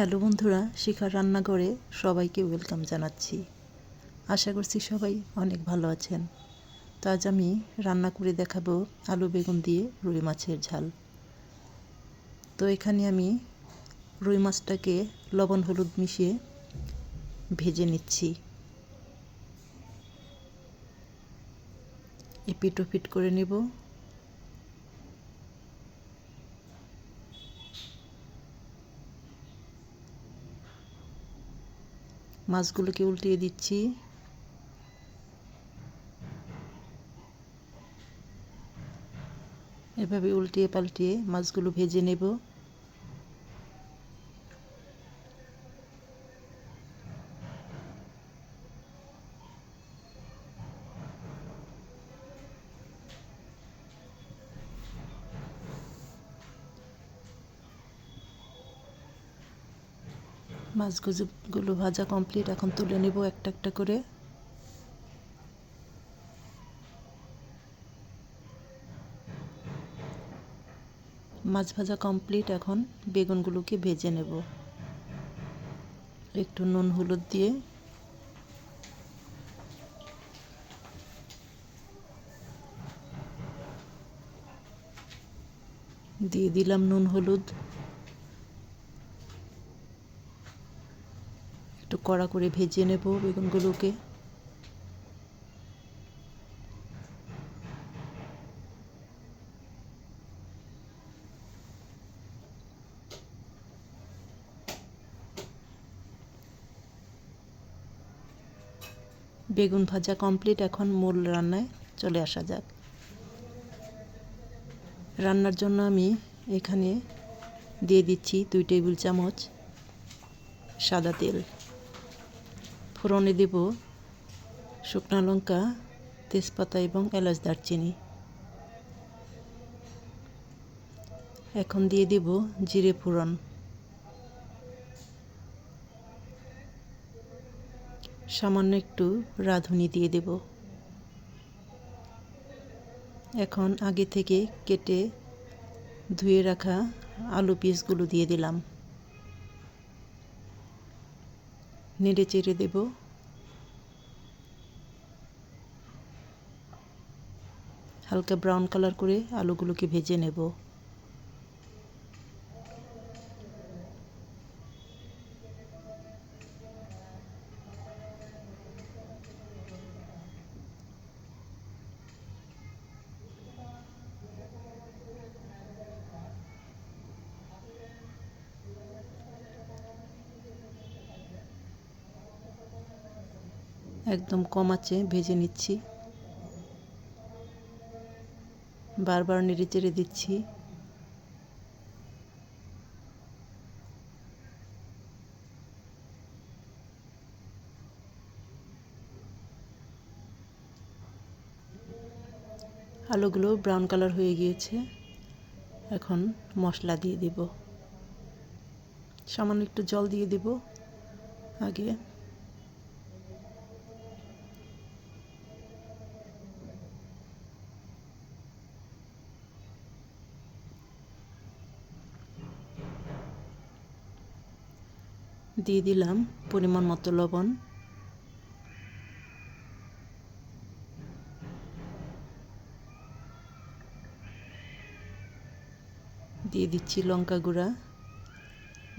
Hello বন্ধুরা, শিখার রান্নাঘরে সবাইকে ওয়েলকাম জানাচ্ছি। আশা করছি সবাই অনেক ভালো আছেন। তো আজ আমি রান্না করে দেখাবো আলু বেগুন দিয়ে রুই মাছের ঝাল। তো এখানে আমি রুই মাছটাকে লবণ হলুদ মিশিয়ে ভেজে নিচ্ছি। এপিট ওপিট করে নেব। মাছগুলোকে উল্টিয়ে দিচ্ছি। এভাবে উল্টিয়ে পাল্টিয়ে মাছগুলো ভেজে নেব। মাছগুলো ভাজা কমপ্লিট এখন তুলে নেব একটা একটা করে। মাছ ভাজা কমপ্লিট এখন বেগুনগুলোকে ভেজে নেব। একটু নুন হলুদ দিয়ে। দিয়ে দিলাম নুন হলুদ। কড়া করে ভেজে নেব বেগুনগুলোকে। বেগুন ভাজা কমপ্লিট, এখন মূল রান্নায় চলে আসা যাক। রান্নার জন্য আমি এখানে দিয়ে দিচ্ছি দুই টেবিল চামচ সাদা তেল। ফোড়নে দেব শুকনো লঙ্কা, তেজপাতা এবং এলাচ দারচিনি। এখন দিয়ে দেব জিরে ফোড়ন। সামান্য একটু রাঁধুনি দিয়ে দেব। এখন আগে থেকে কেটে ধুয়ে রাখা আলু পিসগুলো দিয়ে দিলাম। নেড়ে চেড়ে দেব। হালকা ব্রাউন কালার করে আলুগুলোকে ভেজে নেব। একদম কম আছে, ভেজে নিচ্ছি। বারবার নেড়ে চেড়ে দিচ্ছি। আলুগুলো ব্রাউন কালার হয়ে গিয়েছে। এখন মশলা দিয়ে দেব। সামান্য একটু জল দিয়ে দেব। আগে দিয়ে দিলাম পরিমাণ মতো লবণ। দিয়ে দিচ্ছি লঙ্কা গুঁড়া,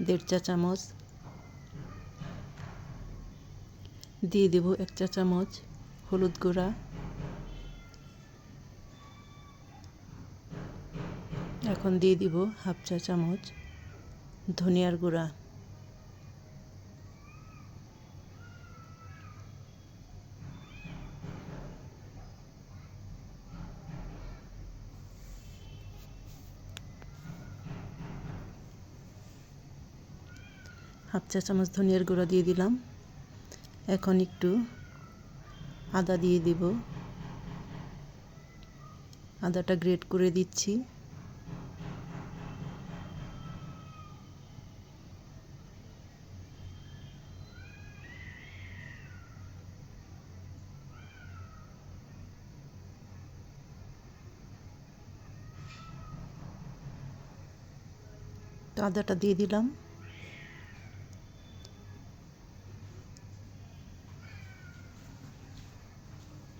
দেড় চা চামচ। দিয়ে দেব এক চা চামচ হলুদ গুঁড়া। এখন দিয়ে দিব হাফ চা চামচ ধনিয়ার গুঁড়া। হাফ চা চামচ ধনিয়ার গুঁড়া দিয়ে দিলাম। এখন একটু আদা দিয়ে দিব। আদাটা গ্রেট করে দিচ্ছি। আদাটা দিয়ে দিলাম।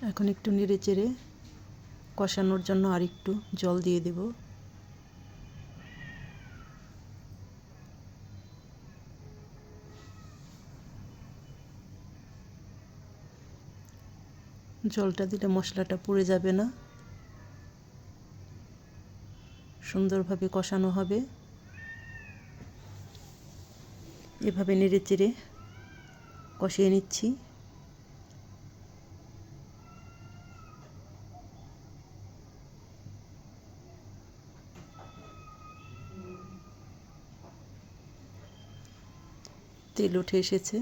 এখন একটু নেড়ে চেড়ে কষানোর জন্য আর একটু জল দিয়ে দেব। জলটা দিলে মশলাটা পুড়ে যাবে না। সুন্দরভাবে কষানো হবে। এভাবে নেড়ে চেড়ে কষিয়ে নিচ্ছি। তেল উঠে এসেছে।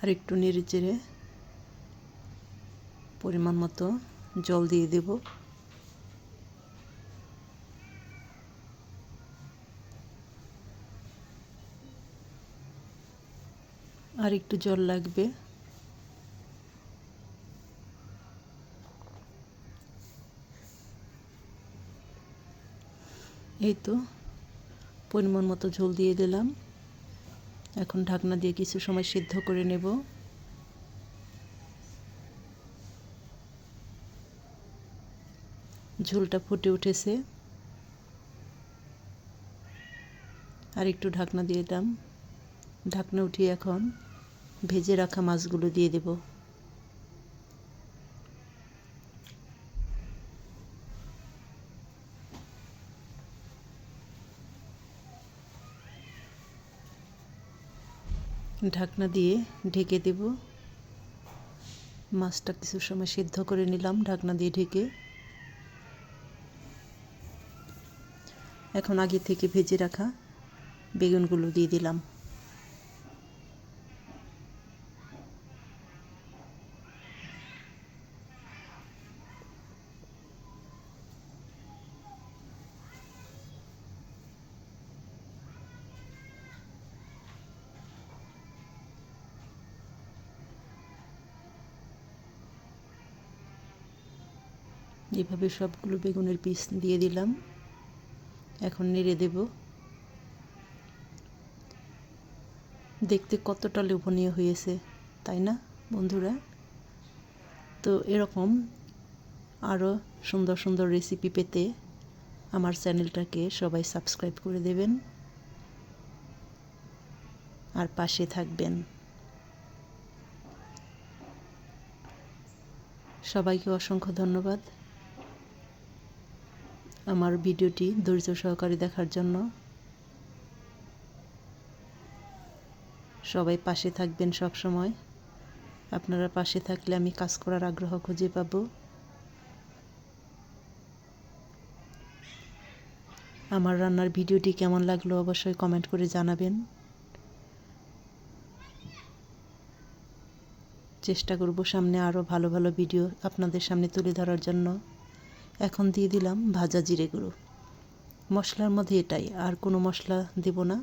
আর একটু নেড়ে চেড়ে পরিমাণ মতো জল দিয়ে দেব। আর একটু জল লাগবে। এই তো, পরিমাণ মতো ঝোল দিয়ে দিলাম। এখন ঢাকনা দিয়ে কিছু সময় সিদ্ধ করে নেব। ঝোলটা ফুটে উঠেছে। আর একটু ঢাকনা দিয়ে দিলাম। ঢাকনা উঠিয়ে এখন ভেজে রাখা মাছগুলো দিয়ে দেব। ঢাকনা দিয়ে ঢেকে দেব। মাছটা কিছু সময় সিদ্ধ করে নিলাম, ঢাকনা দিয়ে ঢেকে। এখন আগে থেকে ভেজে রাখা বেগুনগুলো দিয়ে দিলাম। এভাবে সবগুলো বেগুনের পিস দিয়ে দিলাম। এখন নেড়ে দেব। দেখতে কতটা লোভনীয় হয়েছে, তাই না, বন্ধুরা? তো এরকম আরও সুন্দর সুন্দর রেসিপি পেতে আমার চ্যানেলটাকে সবাই সাবস্ক্রাইব করে দেবেন। আর পাশে থাকবেন। সবাইকে অসংখ্য ধন্যবাদ। আমার ভিডিওটি ধৈর্য সহকারে দেখার জন্য। সবাই পাশে থাকবেন সব সময় আপনারা পাশে থাকলে আমি কাজ করার আগ্রহ খুঁজে পাব। আমার রান্নার ভিডিওটি কেমন লাগল অবশ্যই কমেন্ট করে জানাবেন। চেষ্টা করব সামনে আরও ভালো ভালো ভিডিও আপনাদের সামনে তুলে ধরার জন্য। এখন দিয়ে দিলাম ভাজা জিরে গুঁড়ো। মশলার মধ্যে এটাই, আর কোনো মশলা দেব না।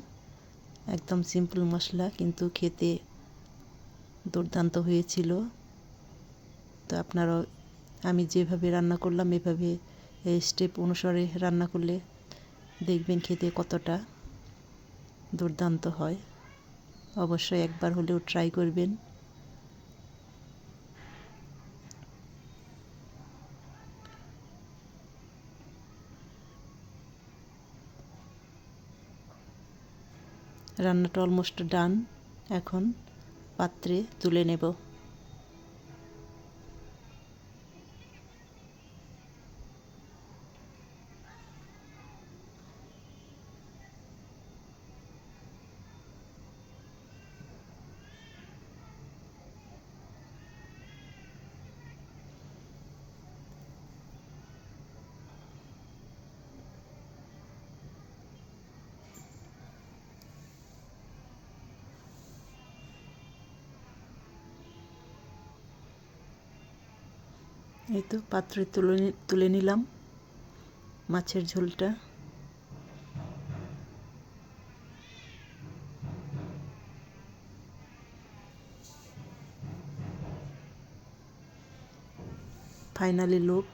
একদম সিম্পল মশলা, কিন্তু খেতে দুর্দান্ত হয়েছিল। তো আপনারাও, আমি যেভাবে রান্না করলাম, এভাবে এই স্টেপ অনুসারে রান্না করলে দেখবেন খেতে কতটা দুর্দান্ত হয়। অবশ্যই একবার হলেও ট্রাই করবেন। রান্নাটা অলমোস্ট ডান এখন পাত্রে তুলে নেব। এই তো পাত্রে তুলে তুলে নিলাম মাছের ঝোলটা। Finally look.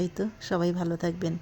এই তো সবাই ভালো থাকবেন।